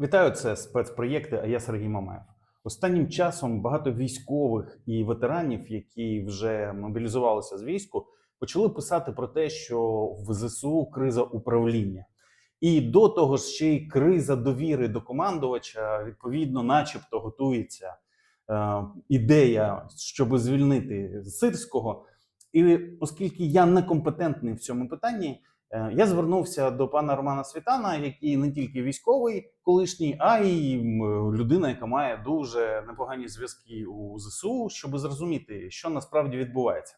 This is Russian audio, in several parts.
Вітаю, це спецпроєкти. А я Сергій Мамаєв. Останнім часом багато військових і ветеранів, які вже мобілізувалися з війську, почали писати про те, що в ЗСУ криза управління, і до того ж, ще й криза довіри до командувача. Відповідно, начебто, готується е, ідея, щоб звільнити Сирського. І оскільки я некомпетентний в цьому питанні, Я звернувся до пана Романа Світана, який не тільки військовий колишній, а й людина, яка має дуже непогані зв'язки у ЗСУ, щоб зрозуміти, що насправді відбувається.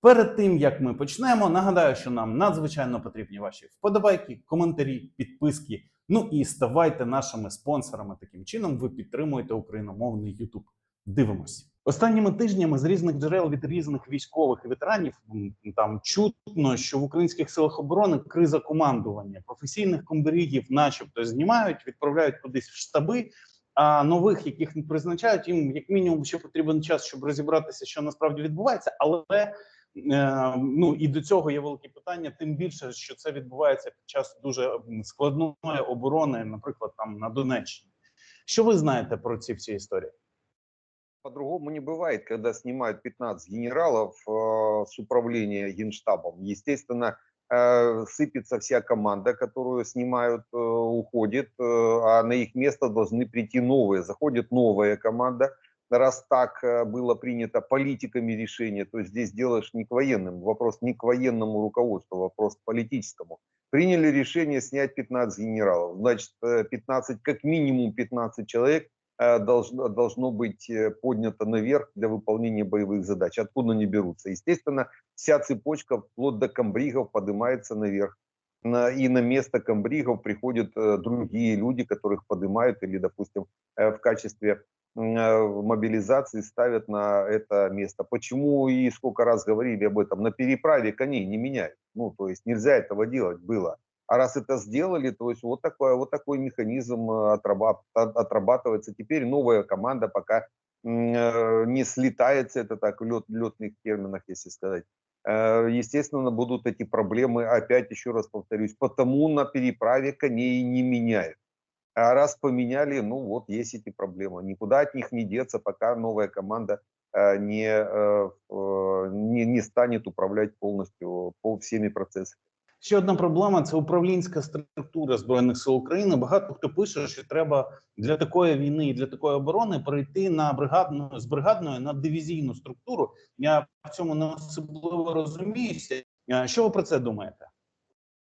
Перед тим як ми почнемо, нагадаю, що нам надзвичайно потрібні ваші вподобайки, коментарі, підписки. Ну і ставайте нашими спонсорами. Таким чином ви підтримуєте україномовний YouTube. Дивимось. Останніми тижнями з різних джерел від різних військових і ветеранів там чутно, що в українських силах оборони криза командування професійних комбригів, начебто, знімають, відправляють кудись в штаби. А нових, яких не призначають, їм як мінімум ще потрібен час, щоб розібратися, що насправді відбувається. Але е, ну і до цього є великі питання. Тим більше, що це відбувається під час дуже складної оборони, наприклад, там на Донеччині. Що ви знаєте про ці всі історії? По-другому не бывает, когда снимают 15 генералов э, с управления генштабом. Естественно, э, сыпется вся команда, которую снимают, э, уходит, э, а на их место должны прийти новые. Заходит новая команда. Раз так э, было принято политиками решение, то здесь делаешь не к военным, вопрос не к военному руководству, вопрос к политическому. Приняли решение снять 15 генералов. Значит, э, 15, как минимум 15 человек э, должно, должно быть э, поднято наверх для выполнения боевых задач. Откуда они берутся? Естественно, вся цепочка вплоть до комбригов поднимается наверх. На- И на место комбригов приходят э, другие люди, которых поднимают или, допустим, э, в качестве э, мобилизации ставят на это место. Почему и сколько раз говорили об этом? На переправе коней не меняют. Ну, то есть нельзя этого делать было. А раз это сделали, то есть вот такой, вот такой механизм э, отраба- от- отрабатывается. Теперь новая команда пока э, не слетается, это так в лет, летных терминах, если сказать. Э, Естественно, будут эти проблемы, опять еще раз повторюсь, потому на переправе коней не меняют. А раз поменяли, ну вот есть эти проблемы. Никуда от них не деться, пока новая команда не, не, не станет управлять полностью по всеми процессами. Ще одна проблема це управлінська структура збройних сил України. Багато хто пише, що треба для такої війни і для такої оборони перейти на бригадну з бригадної на дивізійну структуру. Я в цьому не особливо розуміюся. А Що ви про це думаєте?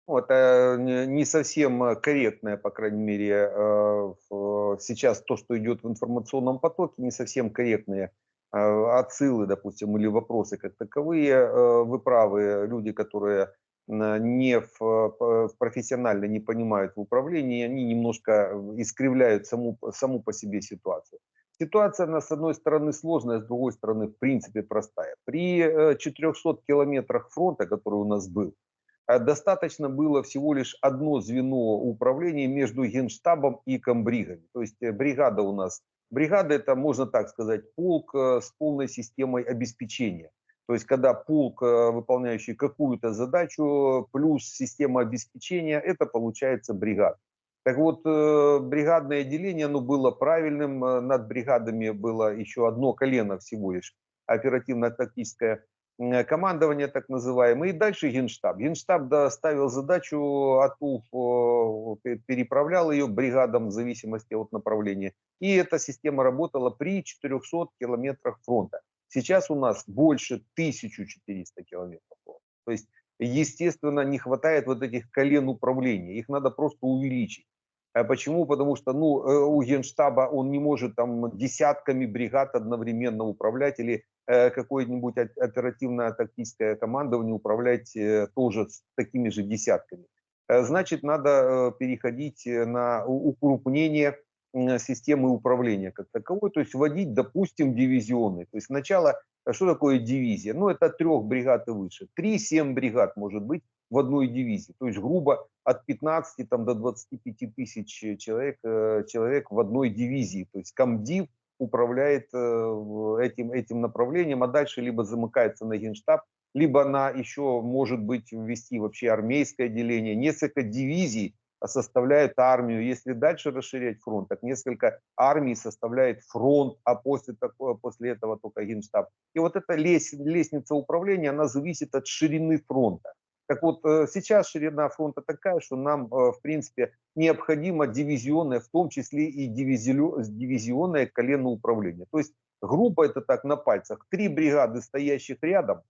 Ну, это не не совсем э, корректное, по крайней мере, э, в- сейчас то, что идет в информационном потоке, не совсем корректные э, отсылы, допустим, или вопросы как таковые. Э, Вы правы, люди, которые м, не э, п- в профессионально не понимают в управлении, они немножко э, искривляют саму, саму по себе ситуацию. Ситуация, она, с одной стороны, сложная, с другой стороны, в принципе, простая. При э, 400 километрах фронта, который у нас был, а достаточно было всего лишь одно звено управления между генштабом и комбригами. То есть э, бригада у нас, бригада это, можно так сказать, полк э, с полной системой обеспечения. То есть когда полк, э, выполняющий какую-то задачу, плюс система обеспечения, это получается бригада. Так вот, э, бригадное отделение, оно было правильным, э, над бригадами было еще одно колено всего лишь, оперативно-тактическое командование так называемое, и дальше Генштаб. Генштаб да, ставил задачу, АТУ пе- переправлял ее бригадам в зависимости от направления. И эта система работала при 400 километрах фронта. Сейчас у нас больше 1400 километров. То есть, естественно, не хватает вот этих колен управления. Их надо просто увеличить. А Почему? Потому что ну, э, у Генштаба он не может там десятками бригад одновременно управлять или э, какое-нибудь оперативно-тактическое командование управлять э, тоже с такими же десятками. Значит, надо переходить на укрупнение системы управления как таковой, то есть вводить, допустим, дивизионы. То есть сначала, э, что такое дивизия? Ну, это трех бригад и выше. Три-семь бригад может быть в одной дивизии. То есть, грубо, от 15 там, до 25 тысяч человек, э, человек в одной дивизии. То есть комдив управляет э, этим, этим направлением, а дальше либо замыкается на генштаб, либо на еще, может быть, ввести вообще армейское отделение, несколько дивизий составляют армию. Если дальше расширять фронт, так несколько армий составляет фронт, а после, такого, после этого только генштаб. И вот эта лес- лестница управления, она зависит от ширины фронта. Так вот, э, сейчас ширина фронта такая, что нам, э, в принципе, необходимо дивизионное, в том числе и дивизио- дивизионное колено управления. То есть, грубо это так на пальцах, три бригады, стоящих рядом,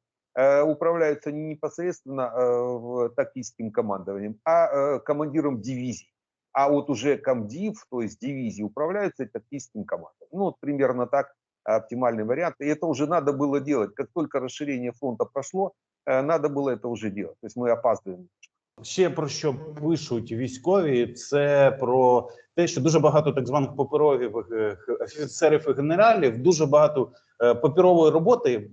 управляются не непосредственно э, тактическим командованием, а э, командиром дивизии. А вот уже комдив, то есть дивизии, управляются тактическим командованием. Ну, вот примерно так оптимальный вариант. И это уже надо было делать. Как только расширение фронта прошло, э, надо было это уже делать. То есть мы опаздываем. Ще про що пишуть військові, це про те, що дуже багато так званих паперових е, офіцерів і генералів, дуже багато е, паперової роботи,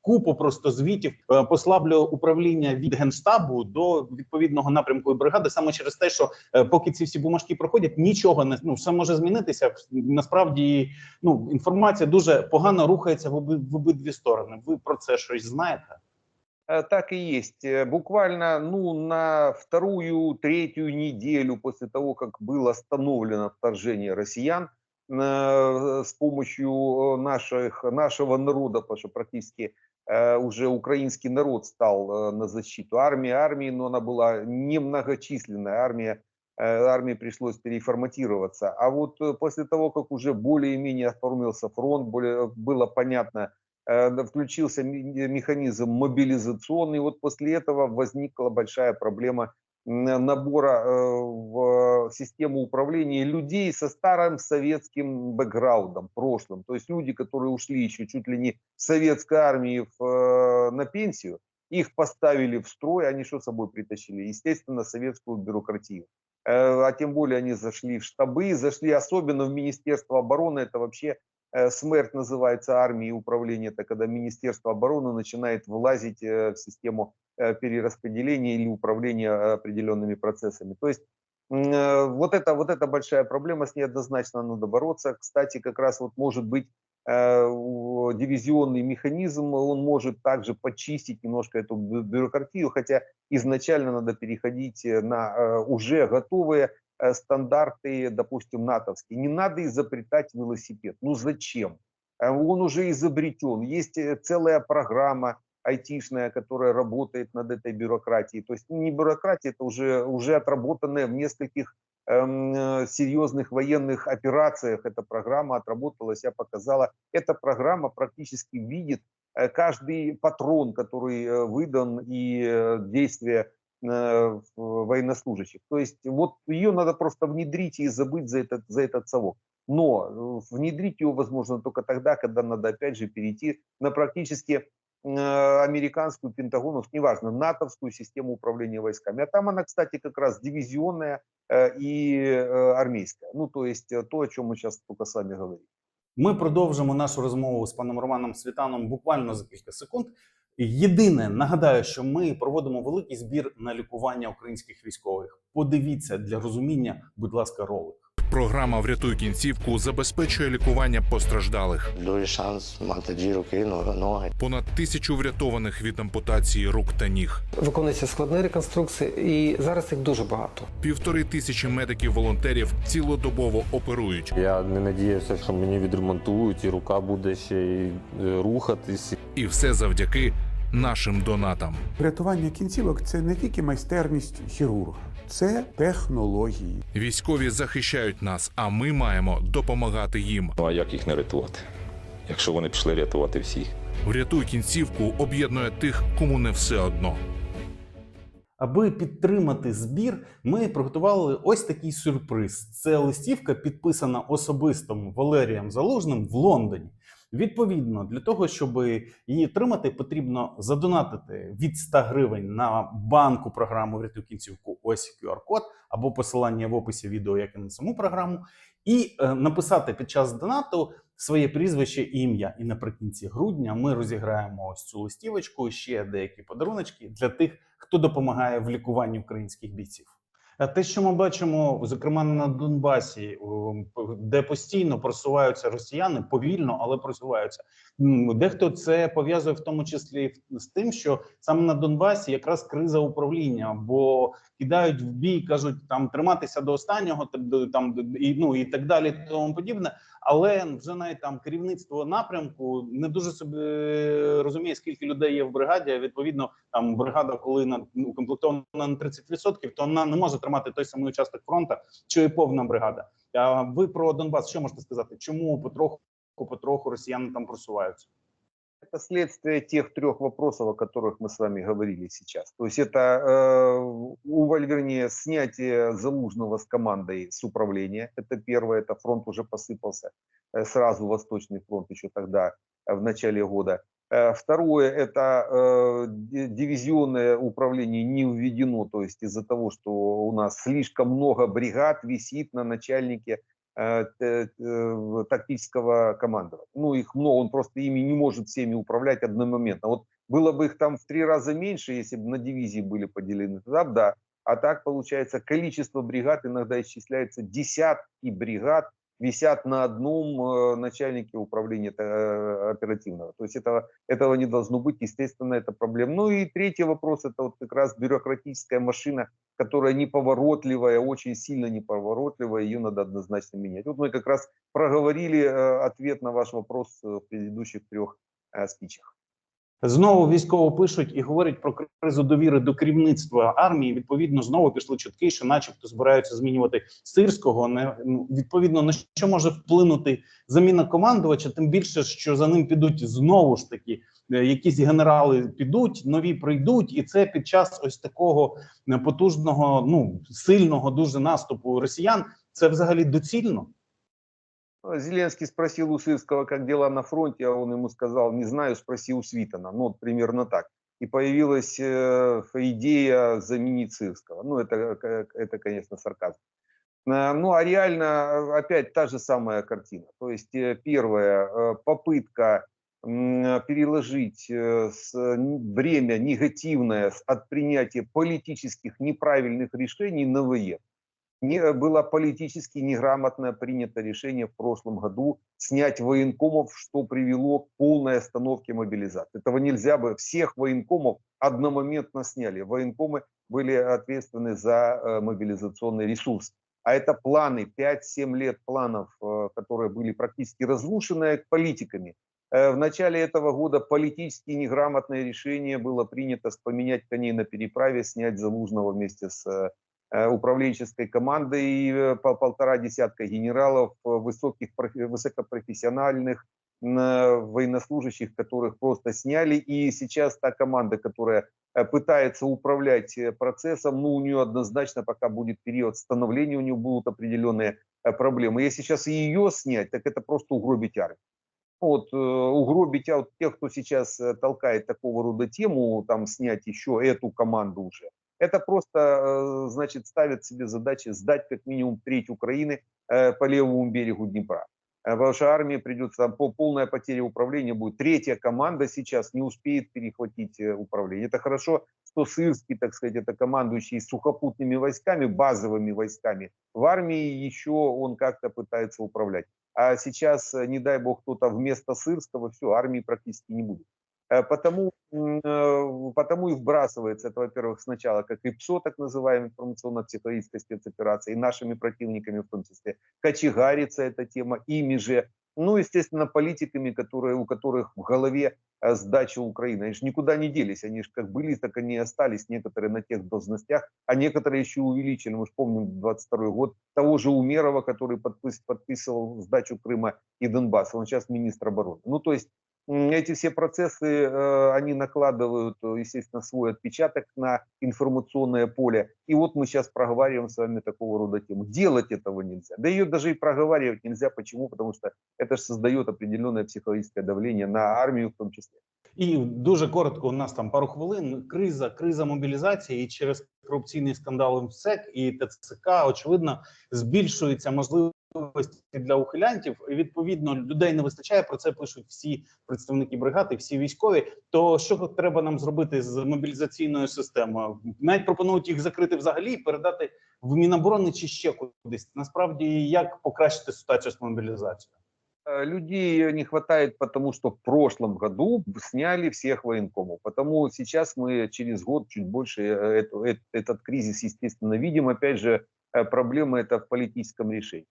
купу просто звітів е, послаблює управління від генштабу до відповідного напрямку і бригади, саме через те, що поки ці всі бумажки проходять, нічого не ну все може змінитися. Насправді, ну інформація дуже погано рухається в обидві сторони. Ви про це щось знаєте? Э, Так и есть. Э, Буквально ну, на вторую, третью неделю после того, как было остановлено вторжение россиян э, с помощью наших, нашего народа, потому что практически уже украинский народ стал на защиту армии. Армии, но она была немногочисленная. Армия, армии пришлось переформатироваться. А вот после того, как уже более-менее оформился фронт, более, было понятно, включился ми- механизм мобилизационный. Вот после этого возникла большая проблема м, набора э, в систему управления людей со старым советским бэкграундом, прошлым. То есть люди, которые ушли еще чуть ли не с советской армии в, э, на пенсию, их поставили в строй, они что собой притащили? Естественно, советскую бюрократию. Э, А тем более они зашли в штабы, зашли особенно в Министерство обороны. Это вообще э, смерть называется армии управления, это когда Министерство обороны начинает вылазить э, в систему э, перераспределения или управления э, определенными процессами. То есть э, вот это, вот это большая проблема, с ней однозначно надо бороться. Кстати, как раз вот может быть э, дивизионный механизм, он может также почистить немножко эту бю- бюрократию, хотя изначально надо переходить э, на э, уже готовые э, стандарты, допустим, натовские. Не надо изобретать велосипед. Ну зачем? Э, Он уже изобретен. Есть э, целая программа айтишная, которая работает над этой бюрократией. То есть не бюрократия, это уже, уже отработанная в нескольких эм, э, серьезных военных операциях. Эта программа отработалась, я показала. Эта программа практически видит э, каждый патрон, который э, выдан и э, действия э, в- военнослужащих. То есть вот ее надо просто внедрить и забыть за этот, за этот совок. Но э, внедрить ее возможно только тогда, когда надо опять же перейти на практически э, американскую, Пентагонов, неважно, натовскую систему управления войсками. А там она, кстати, как раз дивизионная э, и э, армейская. Ну, то есть э, то, о чем мы сейчас только с вами говорим. Ми продовжимо нашу розмову з паном Романом Світаном буквально за кілька секунд. Єдине, нагадаю, що ми проводимо великий збір на лікування українських військових. Подивіться для розуміння, будь ласка, ролик. Програма Врятуй кінцівку забезпечує лікування постраждалих. Дуже шанс мати дві руки, но- ноги. Понад тисячу врятованих від ампутації рук та ніг. Виконується складні реконструкції, і зараз їх дуже багато. Півтори тисячі медиків-волонтерів цілодобово оперують. Я не надіявся, що мені відремонтують, і рука буде ще й е, рухатись. І все завдяки нашим донатам. Врятування кінцівок це не тільки майстерність хірурга, це технології. Військові захищають нас, а ми маємо допомагати їм. Ну а як їх не рятувати? Якщо вони пішли рятувати всіх? Врятуй кінцівку об'єднує тих, кому не все одно. Аби підтримати збір, ми приготували ось такий сюрприз. Це листівка, підписана особистим Валерієм Залужним в Лондоні. Відповідно, для того, щоб її отримати, потрібно задонатити від 100 гривень на банку програму «Врятуй кінцівку. Ось QR-код або посилання в описі відео, як і на саму програму, і е, написати під час донату своє прізвище і ім'я. І наприкінці грудня ми розіграємо ось цю листівочку, ще деякі подаруночки для тих, хто допомагає в лікуванні українських бійців. А те, що ми бачимо, зокрема на Донбасі, о, де постійно просуваються росіяни, повільно, але просуваються. Дехто це пов'язує в тому числі з тим, що саме на Донбасі якраз криза управління, бо кидають в бій, кажуть там триматися до останнього, там і ну і так далі, і тому подібне. Але вже навіть там керівництво напрямку не дуже собі розуміє, скільки людей є в бригаді. а Відповідно, там бригада, коли на ну, укомплектована на 30%, то вона не може тримати той самий участок фронту, що і повна бригада. А ви про Донбас що можете сказати? Чому потроху потроху росіяни там просуваються? Это следствие тех трех вопросов, о которых мы с вами говорили сейчас. То есть это, э, уволь, вернее, снятие Залужного с командой с управления. Это первое, это фронт уже посыпался. Э, сразу Восточный фронт еще тогда, э, в начале года. Э, Второе – это э, ди- дивизионное управление не введено, то есть из-за того, что у нас слишком много бригад висит на начальнике тактического командования. Ну, их много, он просто ими не может всеми управлять одномоментно. Вот было бы их там в три раза меньше, если бы на дивизии были поделены, тогда да. А так, получается, количество бригад иногда исчисляется десятки бригад висят на одном э, начальнике управления э, оперативного. То есть этого, этого не должно быть, естественно, это проблема. Ну и третий вопрос, это вот как раз бюрократическая машина, которая неповоротливая, очень сильно неповоротливая, ее надо однозначно менять. Вот мы как раз проговорили э, ответ на ваш вопрос э, в предыдущих трех э, спичах. Знову військово пишуть і говорять про кризу довіри до керівництва армії. Відповідно, знову пішли чутки, що, начебто, збираються змінювати сирського. Не ну, відповідно на що може вплинути заміна командувача, тим більше, що за ним підуть знову ж таки е, якісь генерали підуть, нові прийдуть, і це під час ось такого е, потужного, ну сильного дуже наступу росіян. Це взагалі доцільно. Ну, Зеленский спросил у Сырского, как дела на фронте, а он ему сказал, не знаю, спроси у Свитана. Ну, вот примерно так. И появилась э, идея заменить Сырского. Ну, это, э, это, конечно, сарказм. Э, Ну, а реально, опять та же самая картина. То есть, первое, э, попытка переложить время негативное от принятия политических неправильных решений на военных не было политически неграмотно принято решение в прошлом году снять военкомов, что привело к полной остановке мобилизации. Этого нельзя бы. Всех военкомов одномоментно сняли. Военкомы были ответственны за э, мобилизационный ресурс. А это планы, 5-7 лет планов, э, которые были практически разрушены политиками. Э, В начале этого года политически неграмотное решение было принято поменять коней на переправе, снять Залужного вместе с э, э, управленческой командой и э, по полтора десятка генералов, э, высоких, высокопрофессиональных э, военнослужащих, которых просто сняли. И сейчас та команда, которая э, пытается управлять э, процессом, ну, у нее однозначно пока будет период становления, у нее будут определенные э, проблемы. Если сейчас ее снять, так это просто угробить армию. Вот, э, угробить а вот тех, кто сейчас э, толкает такого рода тему, там снять еще эту команду уже, это просто, э, значит, ставит себе задачи сдать как минимум треть Украины э, по левому берегу Днепра. Э, Ваша армия придется, там по- полная потеря управления будет. Третья команда сейчас не успеет перехватить э, управление. Это хорошо, что Сырский, так сказать, это командующий сухопутными войсками, базовыми войсками. В армии еще он как-то пытается управлять. А сейчас, э, не дай бог, кто-то вместо Сырского, все, армии практически не будет. Э, Потому, э, потому и вбрасывается это, во-первых, сначала как ИПСО, так называемая информационно-психологическая спецоперация, и нашими противниками в том числе. Кочегарится эта тема, ими же. Ну, естественно, политиками, которые, у которых в голове э, сдача Украины. Они же никуда не делись, они же как были, так они и остались, некоторые на тех должностях, а некоторые еще увеличили. Мы же помним 22 год того же Умерова, который подпис- подписывал сдачу Крыма и Донбасса, он сейчас министр обороны. Ну, то есть эти все процессы, э, они накладывают, э, естественно, свой отпечаток на информационное поле. И вот мы сейчас проговариваем с вами такого рода тему. Делать этого нельзя. Да ее даже и проговаривать нельзя. Почему? Потому что это же создает определенное психологическое давление на армию в том числе. І дуже коротко, у нас там пару хвилин. Криза, криза мобілізації і через корупційний скандал МСЕК і ТЦК, очевидно, збільшується можливо можливості для ухилянтів. І відповідно людей не вистачає. Про це пишуть всі представники бригади, всі військові. То що треба нам зробити з мобілізаційною системою? Навіть пропонують їх закрити взагалі і передати в Міноборони чи ще кудись. Насправді, як покращити ситуацію з мобілізацією? Э, Людей не хватает, потому что в прошлом году сняли всех военкомов. Потому сейчас мы через год чуть больше э, эту- э- этот кризис, естественно, видим. Опять же, э, проблема это в политическом решении.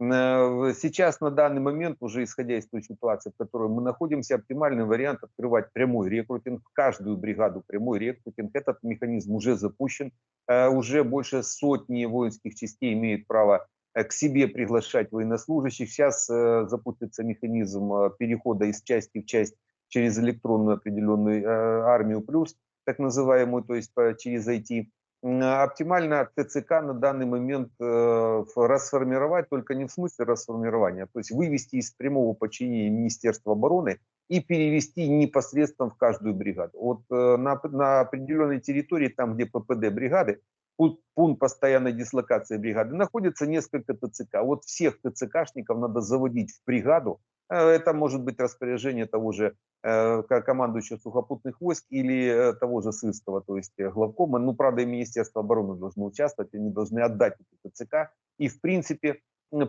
Э, Сейчас на данный момент, уже исходя из той ситуации, в которой мы находимся, оптимальный вариант открывать прямой рекрутинг, каждую бригаду прямой рекрутинг. Этот механизм уже запущен. Э, Уже больше сотни воинских частей имеют право э, к себе приглашать военнослужащих. Сейчас запустится механизм перехода из части в часть через электронную определенную армию плюс, так называемую, то есть через IT. А Оптимально ТЦК на данный момент э, расформировать, только не в смысле расформирования, то есть вывести из прямого подчинения Министерства обороны и перевести непосредственно в каждую бригаду. Вот э, на, на определенной территории, там, где ППД бригады, пу- пункт постоянной дислокации бригады, находится несколько ТЦК. Вот всех ТЦКшников надо заводить в бригаду. Э, Это может быть распоряжение того же э, ко- командующего сухопутных войск или э, того же Сырского, то есть главкома. Ну, правда, и Министерство обороны должно участвовать, они должны отдать эти ТЦК. И, в принципе,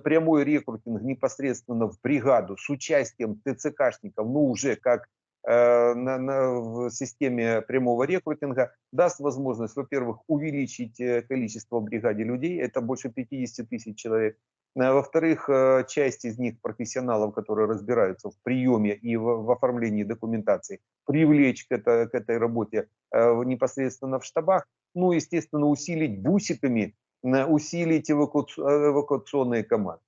прямой рекрутинг непосредственно в бригаду с участием ТЦКшников, ну, уже как на, на- в системе прямого рекрутинга даст возможность, во-первых, увеличить количество в бригаде людей, это больше 50 тысяч человек. Э, Во-вторых, э, часть из них профессионалов, которые разбираются в приеме и в, оформлении документации, привлечь к, это- к этой работе э, непосредственно в штабах. Ну, естественно, усилить бусиками, усилить эвакуац- эвакуационные команды,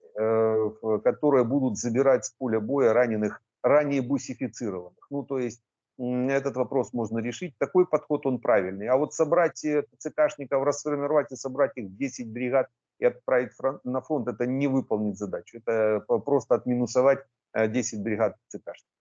которые будут забирать с поля боя раненых, ранее бусифицированных. Ну, то есть этот вопрос можно решить. Такой подход, он правильный. А вот собрать ТЦКшников, расформировать и собрать их в 10 бригад и отправить фрон- на фронт, это не выполнить задачу. Это по- просто отминусовать э, 10 бригад ТЦКшников.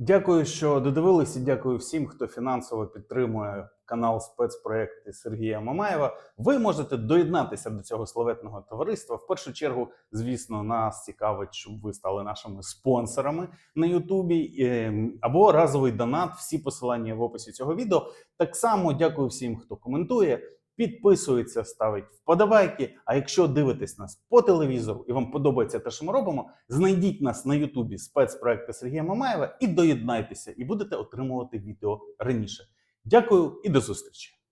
Дякую, що додивилися. Дякую всім, хто фінансово підтримує канал спецпроекти Сергія Мамаєва. Ви можете доєднатися до цього славетного товариства. В першу чергу, звісно, нас цікавить, щоб ви стали нашими спонсорами на Ютубі ем, або разовий донат. Всі посилання в описі цього відео. Так само дякую всім, хто коментує. Підписується, ставить вподобайки. А якщо дивитесь нас по телевізору і вам подобається те, що ми робимо, знайдіть нас на Ютубі спецпроекти Сергія Мамаєва і доєднайтеся, і будете отримувати відео раніше. Дякую і до зустрічі!